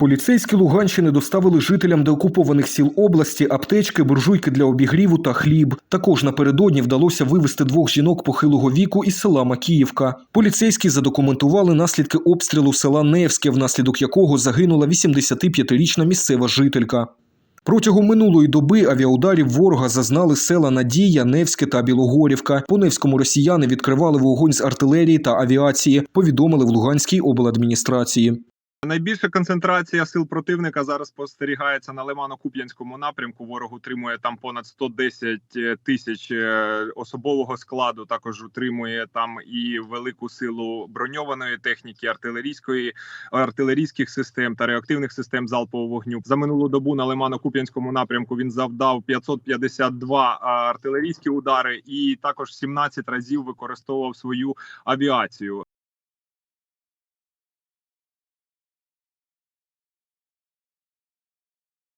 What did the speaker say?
Поліцейські Луганщини доставили жителям деокупованих сіл області аптечки, буржуйки для обігріву та хліб. Також напередодні вдалося вивезти двох жінок похилого віку із села Макіївка. Поліцейські задокументували наслідки обстрілу села Невське, внаслідок якого загинула 85-річна місцева жителька. Протягом минулої доби авіаударів ворога зазнали села Надія, Невське та Білогорівка. По Невському росіяни відкривали вогонь з артилерії та авіації, повідомили в Луганській обладміністрації. Найбільша концентрація сил противника зараз спостерігається на Лимано-Куп'янському напрямку. Ворог утримує там понад 110 тисяч е, особового складу. Також утримує там і велику силу броньованої техніки, артилерійської артилерійських систем та реактивних систем залпового вогню. За минулу добу на Лимано-Куп'янському напрямку він завдав 552 артилерійські удари, і також 17 разів використовував свою авіацію.